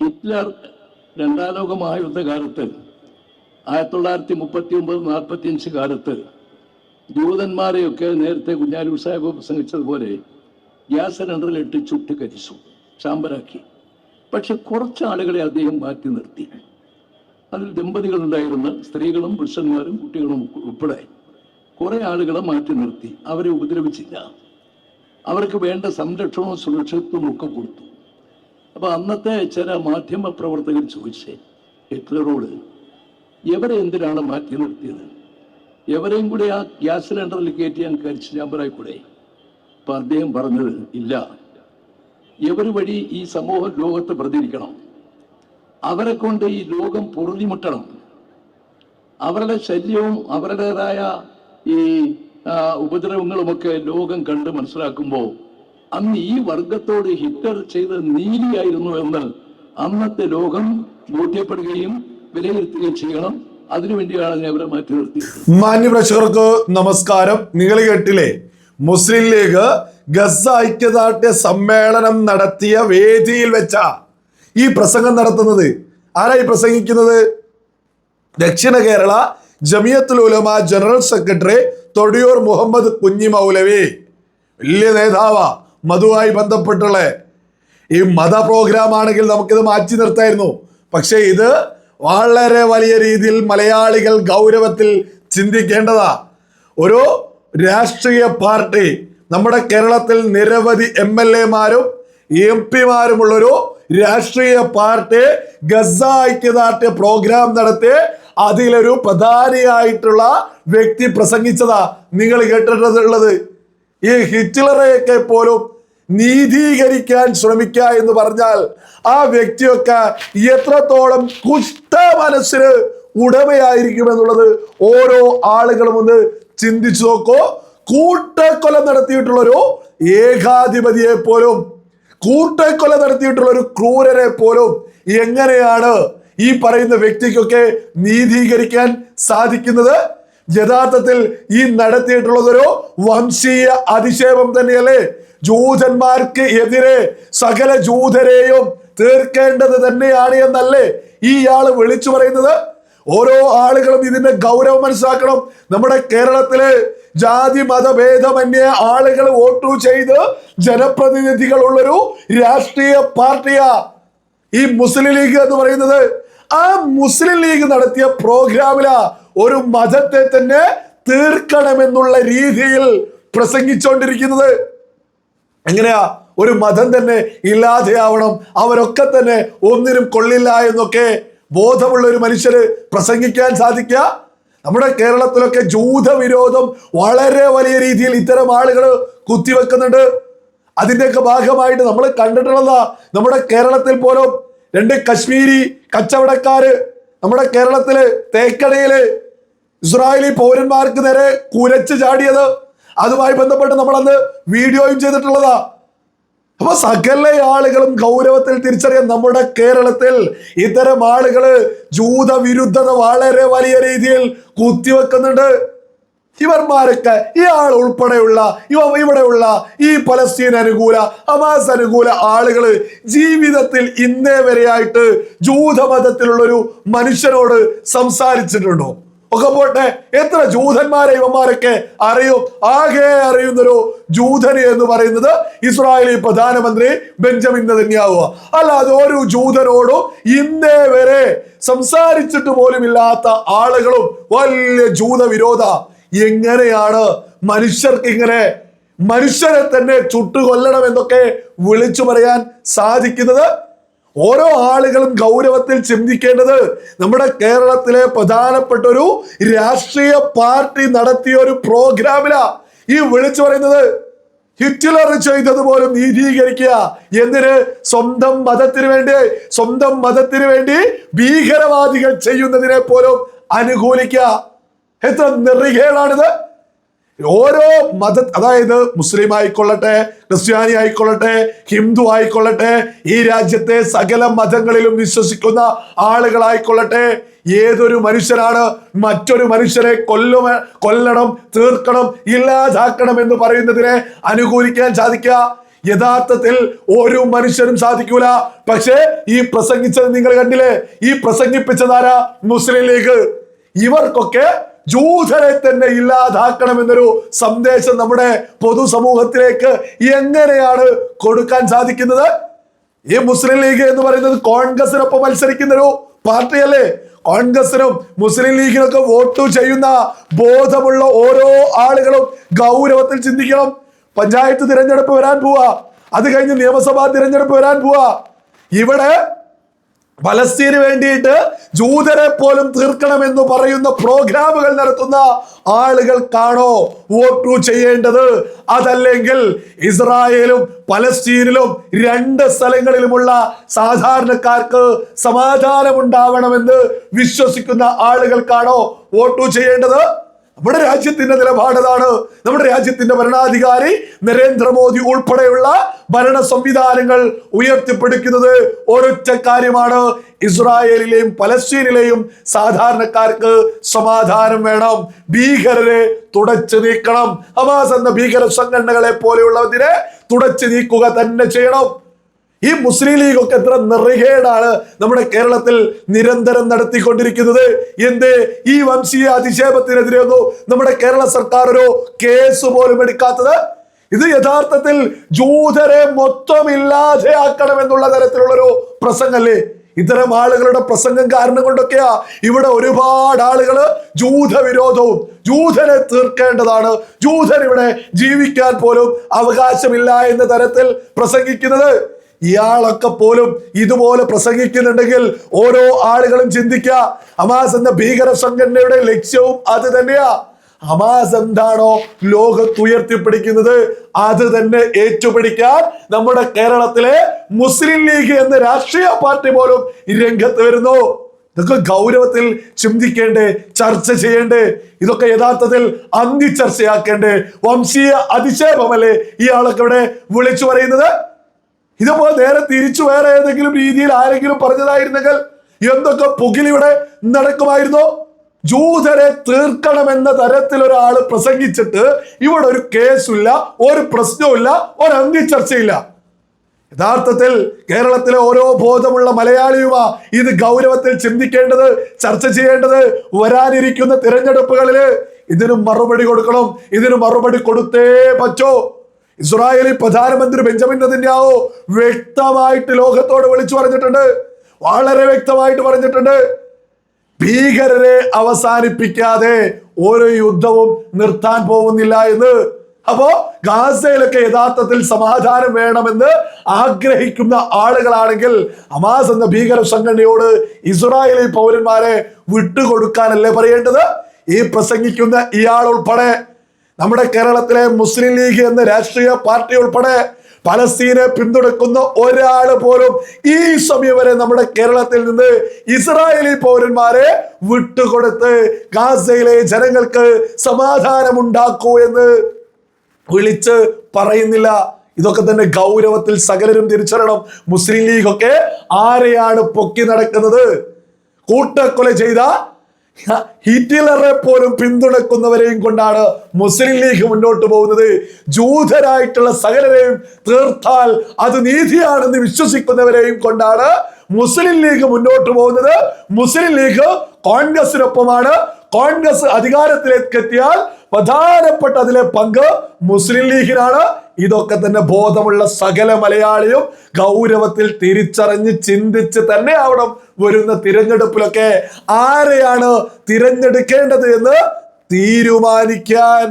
Hitler രണ്ടാം ലോക മഹായുദ്ധകാലത്ത് ആയിരത്തി തൊള്ളായിരത്തി മുപ്പത്തി ഒമ്പത് നാൽപ്പത്തി അഞ്ച് കാലത്ത് ജൂതന്മാരെയൊക്കെ നേരത്തെ കുഞ്ഞാലൂർ സാഹിബ് പ്രസംഗിച്ചതുപോലെ ഗ്യാസ് സിലിണ്ടറിലിട്ട് ചുട്ട് കരിച്ചു ചാമ്പരാക്കി പക്ഷെ കുറച്ച് ആളുകളെ അദ്ദേഹം മാറ്റി നിർത്തി. അതിൽ ദമ്പതികളുണ്ടായിരുന്ന സ്ത്രീകളും പുരുഷന്മാരും കുട്ടികളും ഉൾപ്പെടെ കുറേ ആളുകളെ മാറ്റി നിർത്തി. അവരെ ഉപദ്രവിച്ചില്ല. അവർക്ക് വേണ്ട സംരക്ഷണവും സുരക്ഷിതത്വവും ഒക്കെ കൊടുത്തു. അപ്പൊ അന്നത്തെ ചില മാധ്യമ പ്രവർത്തകർ ചോദിച്ചേ ഹിറ്റ്ലറോട് എവരെ എന്തിനാണ് മാറ്റി നിർത്തിയത്? എവരെയും കൂടെ ആ ഗ്യാസ് സിലിണ്ടറിൽ കയറ്റി ഞാൻ കരിച്ചു ചാമ്പറായി കൂടെ അപ്പൊ അദ്ദേഹം പറഞ്ഞത് ഇല്ല. ഇവർ വഴി ഈ സമൂഹ ലോകത്ത് പ്രതികരിക്കണം? അവരെ കൊണ്ട് ഈ ലോകം പൊറുതിമുട്ടണം. അവരുടെ ശല്യവും അവരുടേതായ ഈ ഉപദ്രവങ്ങളുമൊക്കെ ലോകം കണ്ട് മനസ്സിലാക്കുമ്പോൾ അന്ന് ഈ വർഗത്തോട് ഹിറ്റ്ലർ ചെയ്ത നീതിയായിരുന്നു എന്ന് അന്നത്തെ ലോകം ബോധ്യപ്പെടുകയും വിലയിരുത്തുകയും ചെയ്യണം. അതിനുവേണ്ടിയാണ് ഞാൻ അവരെ മാറ്റി നിർത്തിയത് മാന്യപ്രേക്ഷകർക്ക് നമസ്കാരം. നിങ്ങൾ കേട്ടില്ലേ മുസ്ലിം ലീഗ് ഗസ ഐക്യദാർഢ്യ സമ്മേളനം നടത്തിയ വേദിയിൽ വെച്ച ഈ പ്രസംഗം നടത്തുന്നത് ആരായി പ്രസംഗിക്കുന്നത്? ദക്ഷിണ കേരള ജമിയത്തുൽ ഉലമ ജനറൽ സെക്രട്ടറി തൊടിയൂർ മുഹമ്മദ് കുഞ്ഞി മൗലവി വലിയ നേതാവാ. മധുവായി ബന്ധപ്പെട്ടുള്ള ഈ മത പ്രോഗ്രാം ആണെങ്കിൽ നമുക്കിത് മാറ്റി നിർത്തായിരുന്നു. പക്ഷേ ഇത് വളരെ വലിയ രീതിയിൽ മലയാളികൾ ഗൗരവത്തിൽ ചിന്തിക്കേണ്ടതാ. ഒരു രാഷ്ട്രീയ പാർട്ടി നമ്മുടെ കേരളത്തിൽ നിരവധി എം എൽ എമാരും എം പിമാരുമുള്ളൊരു രാഷ്ട്രീയ പാർട്ടി ഗസ ഐക്യദാർഢ്യ പ്രോഗ്രാം നടത്തി അതിലൊരു പ്രധാനിയായിട്ടുള്ള വ്യക്തി പ്രസംഗിച്ചതാ നിങ്ങൾ കേട്ടിട്ടുള്ളത്. ഈ ഹിറ്റ്ലറെയൊക്കെ പോലും നീതീകരിക്കാൻ ശ്രമിക്കുക എന്ന് പറഞ്ഞാൽ ആ വ്യക്തിയൊക്കെ എത്രത്തോളം കുഷ്ഠ മനസ്സിന് ഉടമയായിരിക്കും എന്നുള്ളത് ഓരോ ആളുകളും ഒന്ന് ചിന്തിച്ചു നോക്കോ. കൂട്ടക്കൊല നടത്തിയിട്ടുള്ള ഒരു ഏകാധിപതിയെ പോലും കൂട്ടക്കൊല നടത്തിയിട്ടുള്ള ഒരു ക്രൂരനെ പോലും എങ്ങനെയാണ് ഈ പറയുന്ന വ്യക്തിക്കൊക്കെ നീതീകരിക്കാൻ സാധിക്കുന്നത്? യഥാർത്ഥത്തിൽ ഈ നടത്തിയിട്ടുള്ളതൊരു വംശീയ അധിക്ഷേപം തന്നെയല്ലേ? ജൂതന്മാർക്ക് എതിരെ സകല ജൂതരെയും തീർക്കേണ്ടത് തന്നെയാണ് എന്നല്ലേ ഈ ആൾ വിളിച്ചു പറയുന്നത്? ഓരോ ആളുകളും ഇതിന്റെ ഗൗരവം മനസ്സിലാക്കണം. നമ്മുടെ കേരളത്തിലെ ജാതി മതഭേദമന്യേ ആളുകൾ വോട്ടു ചെയ്ത് ജനപ്രതിനിധികളുള്ളൊരു രാഷ്ട്രീയ പാർട്ടിയാ ഈ മുസ്ലിം ലീഗ് എന്ന് പറയുന്നത്. ആ മുസ്ലിം ലീഗ് നടത്തിയ പ്രോഗ്രാമിലാ ഒരു മതത്തെ തന്നെ തീർക്കണമെന്നുള്ള രീതിയിൽ പ്രസംഗിച്ചുകൊണ്ടിരിക്കുന്നത് എങ്ങനെയാ? ഒരു മതം തന്നെ ഇല്ലാതെയാവണം. അവരൊക്കെ തന്നെ ഒന്നിനും കൊള്ളില്ല എന്നൊക്കെ ബോധമുള്ള ഒരു മനുഷ്യര് പ്രസംഗിക്കാൻ സാധിക്കുക. നമ്മുടെ കേരളത്തിലൊക്കെ ജൂതവിരോധം വളരെ വലിയ രീതിയിൽ ഇത്തരം ആളുകൾ കുത്തിവെക്കുന്നുണ്ട്. അതിന്റെയൊക്കെ ഭാഗമായിട്ട് നമ്മൾ കണ്ടിട്ടുള്ളതാ നമ്മുടെ കേരളത്തിൽ പോലും രണ്ട് കശ്മീരി കച്ചവടക്കാര് നമ്മുടെ കേരളത്തിൽ തേക്കടയിൽ ഇസ്രായേലി പൗരന്മാർക്ക് നേരെ കുരച്ച് ചാടിയത്. അതുമായി ബന്ധപ്പെട്ട് നമ്മൾ അന്ന് വീഡിയോയും ചെയ്തിട്ടുള്ളതാ. അപ്പൊ സകല ആളുകളും ഗൗരവത്തിൽ തിരിച്ചറിയാൻ നമ്മുടെ കേരളത്തിൽ ഇത്തരം ആളുകൾ ജൂതവിരുദ്ധത വളരെ വലിയ രീതിയിൽ കുത്തിവെക്കുന്നുണ്ട്. ഈ ആൾ ഉൾപ്പെടെയുള്ള ഇവ ഇവിടെയുള്ള ഈ പലസ്തീൻ അനുകൂല അമാസ് അനുകൂല ആളുകൾ ജീവിതത്തിൽ ഇന്നേ വരെയായിട്ട് ജൂതമതത്തിലുള്ളൊരു മനുഷ്യനോട് സംസാരിച്ചിട്ടുണ്ടോ? ഒക്കെ പോട്ടെ എത്ര ജൂതന്മാരെ ഇവന്മാരൊക്കെ അറിയും? ആകെ അറിയുന്നൊരു ജൂതന് എന്ന് പറയുന്നത് ഇസ്രായേലി പ്രധാനമന്ത്രി ബെഞ്ചമിൻ നെതന്യാഹുവ. അല്ലാതെ ഒരു ജൂതനോടും ഇന്നേ വരെ സംസാരിച്ചിട്ട് പോലും ഇല്ലാത്ത ആളുകളും വലിയ ജൂത വിരോധ എങ്ങനെയാണ് മനുഷ്യർക്ക് ഇങ്ങനെ മനുഷ്യരെ തന്നെ ചുട്ടുകൊല്ലണം എന്നൊക്കെ വിളിച്ചു പറയാൻ സാധിക്കുന്നത്? ഓരോ ആളുകളും ഗൗരവത്തിൽ ചിന്തിക്കേണ്ടത് നമ്മുടെ കേരളത്തിലെ പ്രധാനപ്പെട്ട ഒരു രാഷ്ട്രീയ പാർട്ടി നടത്തിയ ഒരു പ്രോഗ്രാമിലാ. ഈ വിളിച്ചു പറയുന്നത് ഹിറ്റ്ലർ ചെയ്തതുപോലും നീതീകരിക്കുക. എന്തിന്? സ്വന്തം മതത്തിന് വേണ്ടി സ്വന്തം മതത്തിന് വേണ്ടി ഭീകരവാദികൾ ചെയ്യുന്നതിനെ പോലും അനുകൂലിക്കുക. എത്ര നെറികേടാണിത്. ഓരോ മത അതായത് മുസ്ലിം ആയിക്കൊള്ളട്ടെ ക്രിസ്ത്യാനി ആയിക്കൊള്ളട്ടെ ഹിന്ദു ആയിക്കൊള്ളട്ടെ ഈ രാജ്യത്തെ സകല മതങ്ങളിലും വിശ്വസിക്കുന്ന ആളുകളായിക്കൊള്ളട്ടെ ഏതൊരു മനുഷ്യനാണ് മറ്റൊരു മനുഷ്യരെ കൊല്ലുമ കൊല്ലണം തീർക്കണം ഇല്ലാതാക്കണം എന്ന് പറയുന്നതിനെ അനുകൂലിക്കാൻ സാധിക്കുക. യഥാർത്ഥത്തിൽ ഒരു മനുഷ്യനും സാധിക്കൂല. പക്ഷേ ഈ പ്രസംഗിച്ചത് നിങ്ങൾ കണ്ടില്ലേ? ഈ പ്രസംഗിപ്പിച്ചതാരാ മുസ്ലിം ലീഗ്. ഇവർക്കൊക്കെ ജൂതരെ തന്നെ ഇല്ലാതാക്കണമെന്നൊരു സന്ദേശം നമ്മുടെ പൊതുസമൂഹത്തിലേക്ക് എങ്ങനെയാണ് കൊടുക്കാൻ സാധിക്കുന്നത്? ഈ മുസ്ലിം ലീഗ് എന്ന് പറയുന്നത് കോൺഗ്രസിനൊപ്പം മത്സരിക്കുന്ന ഒരു പാർട്ടിയല്ലേ? കോൺഗ്രസിനും മുസ്ലിം ലീഗിനൊക്കെ വോട്ട് ചെയ്യുന്ന ബോധമുള്ള ഓരോ ആളുകളും ഗൗരവത്തിൽ ചിന്തിക്കണം. പഞ്ചായത്ത് തിരഞ്ഞെടുപ്പ് വരാൻ പോവാ. അത് കഴിഞ്ഞ് നിയമസഭാ തിരഞ്ഞെടുപ്പ് വരാൻ പോവാ. ഇവിടെ പലസ്തീന് വേണ്ടിയിട്ട് ജൂതരെ പോലും തീർക്കണം എന്ന് പറയുന്ന പ്രോഗ്രാമുകൾ നടത്തുന്ന ആളുകൾക്കാണോ വോട്ടു ചെയ്യേണ്ടത് അതല്ലെങ്കിൽ ഇസ്രായേലും പലസ്തീനിലും രണ്ട് സ്ഥലങ്ങളിലുമുള്ള സാധാരണക്കാർക്ക് സമാധാനം ഉണ്ടാവണമെന്ന് വിശ്വസിക്കുന്ന ആളുകൾക്കാണോ വോട്ടു ചെയ്യേണ്ടത് നമ്മുടെ രാജ്യത്തിന്റെ നിലപാടതാണ് നമ്മുടെ രാജ്യത്തിന്റെ ഭരണാധികാരി നരേന്ദ്രമോദി ഉൾപ്പെടെയുള്ള ഭരണ സംവിധാനങ്ങൾ ഉയർത്തിപ്പിടിക്കുന്നത് ഒരൊറ്റ കാര്യമാണ്. ഇസ്രായേലിലെയും പലസ്തീനിലെയും സാധാരണക്കാർക്ക് സമാധാനം വേണം. ഭീകരരെ തുടച്ചു നീക്കണം. ഹമാസ് എന്ന ഭീകര സംഘടനകളെ പോലെയുള്ളതിനെ തുടച്ചു നീക്കുക തന്നെ ചെയ്യണം. ഈ മുസ്ലിം ലീഗ് ഒക്കെ എത്ര നെറുകേടാണ് നമ്മുടെ കേരളത്തിൽ നിരന്തരം നടത്തിക്കൊണ്ടിരിക്കുന്നത്. എന്ത്? ഈ വംശീയ അധിക്ഷേപത്തിനെതിരെ ഒന്നും നമ്മുടെ കേരള സർക്കാർ ഒരു കേസ് പോലും എടുക്കാത്തത്? ഇത് യഥാർത്ഥത്തിൽ ജൂതരെ മൊത്തം ഇല്ലാതെയാക്കണം എന്നുള്ള തരത്തിലുള്ള ഒരു പ്രസംഗല്ലേ? ഇത്തരം ആളുകളുടെ പ്രസംഗം കാരണം കൊണ്ടൊക്കെയാ ഇവിടെ ഒരുപാട് ആളുകൾ ജൂതവിരോധവും ജൂതനെ തീർക്കേണ്ടതാണ്. ജൂതൻ ഇവിടെ ജീവിക്കാൻ പോലും അവകാശമില്ല എന്ന തരത്തിൽ പ്രസംഗിക്കുന്നത്. ഇയാളൊക്കെ പോലും ഇതുപോലെ പ്രസംഗിക്കുന്നുണ്ടെങ്കിൽ ഓരോ ആളുകളും ചിന്തിക്കുക ഹമാസ് എന്ന ഭീകര സംഘടനയുടെ ലക്ഷ്യവും അത് തന്നെയാ. ഹമാസ് എന്താണോ ലോകത്ത് ഉയർത്തിപ്പിടിക്കുന്നത് അത് തന്നെ ഏറ്റുപിടിക്കാൻ നമ്മുടെ കേരളത്തിലെ മുസ്ലിം ലീഗ് എന്ന രാഷ്ട്രീയ പാർട്ടി പോലും രംഗത്ത് വരുന്നു. ഇതൊക്കെ ഗൗരവത്തിൽ ചിന്തിക്കേണ്ടേ ചർച്ച ചെയ്യേണ്ടേ ഇതൊക്കെ യഥാർത്ഥത്തിൽ അന്തി ചർച്ചയാക്കേണ്ടേ വംശീയ അധിക്ഷേപമല്ലേ ഇയാളൊക്കെ ഇവിടെ വിളിച്ചു പറയുന്നത്? ഇതുപോലെ നേരെ തിരിച്ചു വേറെ ഏതെങ്കിലും രീതിയിൽ ആരെങ്കിലും പറഞ്ഞതായിരുന്നെങ്കിൽ എന്തൊക്കെ പുകിലിവിടെ നടക്കുമായിരുന്നു? ജൂതരെ തീർക്കണമെന്ന തരത്തിൽ ഒരാൾ പ്രസംഗിച്ചിട്ട് ഇവിടെ ഒരു കേസുമില്ല ഒരു പ്രശ്നവുമില്ല ഒരു അംഗിച്ചർച്ചയില്ല ചർച്ചയില്ല യഥാർത്ഥത്തിൽ കേരളത്തിലെ ഓരോ ബോധമുള്ള മലയാളിയുമാ ഇത് ഗൗരവത്തിൽ ചിന്തിക്കേണ്ടത് ചർച്ച ചെയ്യേണ്ടത് വരാനിരിക്കുന്ന തിരഞ്ഞെടുപ്പുകളിൽ. ഇതിന് മറുപടി കൊടുക്കണം ഇതിന് മറുപടി കൊടുത്തേ പറ്റൂ. ഇസ്രായേലി പ്രധാനമന്ത്രി ബെഞ്ചമിൻ നെതന്യാഹു വ്യക്തമായിട്ട് ലോകത്തോട് വിളിച്ചു പറഞ്ഞിട്ടുണ്ട്. വളരെ വ്യക്തമായിട്ട് പറഞ്ഞിട്ടുണ്ട്. ഭീകരരെ അവസാനിപ്പിക്കാതെ ഒരു യുദ്ധവും നിർത്താൻ പോകുന്നില്ല എന്ന്. അപ്പോ ഗാസയിലൊക്കെ യഥാർത്ഥത്തിൽ സമാധാനം വേണമെന്ന് ആഗ്രഹിക്കുന്ന ആളുകളാണെങ്കിൽ അമാസ് എന്ന ഭീകര സംഘടനയോട് ഇസ്രായേലി പൗരന്മാരെ വിട്ടുകൊടുക്കാനല്ലേ പറയേണ്ടത്? ഈ പ്രസംഗിക്കുന്ന ഇയാൾ ഉൾപ്പെടെ നമ്മുടെ കേരളത്തിലെ മുസ്ലിം ലീഗ് എന്ന രാഷ്ട്രീയ പാർട്ടി ഉൾപ്പെടെ പലസ്തീനെ പിന്തുണക്കുന്ന ഒരാൾ പോലും ഈ സമയം വരെ നമ്മുടെ കേരളത്തിൽ നിന്ന് ഇസ്രായേലി പൗരന്മാരെ വിട്ടുകൊടുത്ത് ഗാസയിലെ ജനങ്ങൾക്ക് സമാധാനമുണ്ടാക്കൂ എന്ന് വിളിച്ച് പറയുന്നില്ല. ഇതൊക്കെ തന്നെ ഗൗരവത്തിൽ സകലരും തിരിച്ചറിയണം. മുസ്ലിം ലീഗ് ഒക്കെ ആരെയാണ് പൊക്കി നടക്കുന്നത്? കൂട്ടക്കൊല ചെയ്ത ഹിറ്റ്ലറെ പോലും പിന്തുണക്കുന്നവരെയും കൊണ്ടാണ് മുസ്ലിം ലീഗ് മുന്നോട്ട് പോകുന്നത്. ജൂതരായിട്ടുള്ള സകലരെയും തീർത്താൽ അത് നീതിയാണെന്ന് വിശ്വസിക്കുന്നവരെയും കൊണ്ടാണ് മുസ്ലിം ലീഗ് മുന്നോട്ട് പോകുന്നത്. മുസ്ലിം ലീഗ് കോൺഗ്രസിനൊപ്പമാണ്. കോൺഗ്രസ് അധികാരത്തിലേക്ക് എത്തിയാൽ പ്രധാനപ്പെട്ട അതിലെ പങ്ക് മുസ്ലിം ലീഗിനാണ്. ഇതൊക്കെ തന്നെ ബോധമുള്ള സകല മലയാളിയും ഗൗരവത്തിൽ തിരിച്ചറിഞ്ഞ് ചിന്തിച്ച് തന്നെ ആവണം വരുന്ന തിരഞ്ഞെടുപ്പിലൊക്കെ. ആരെയാണ് തിരഞ്ഞെടുക്കേണ്ടത് എന്ന് തീരുമാനിക്കാൻ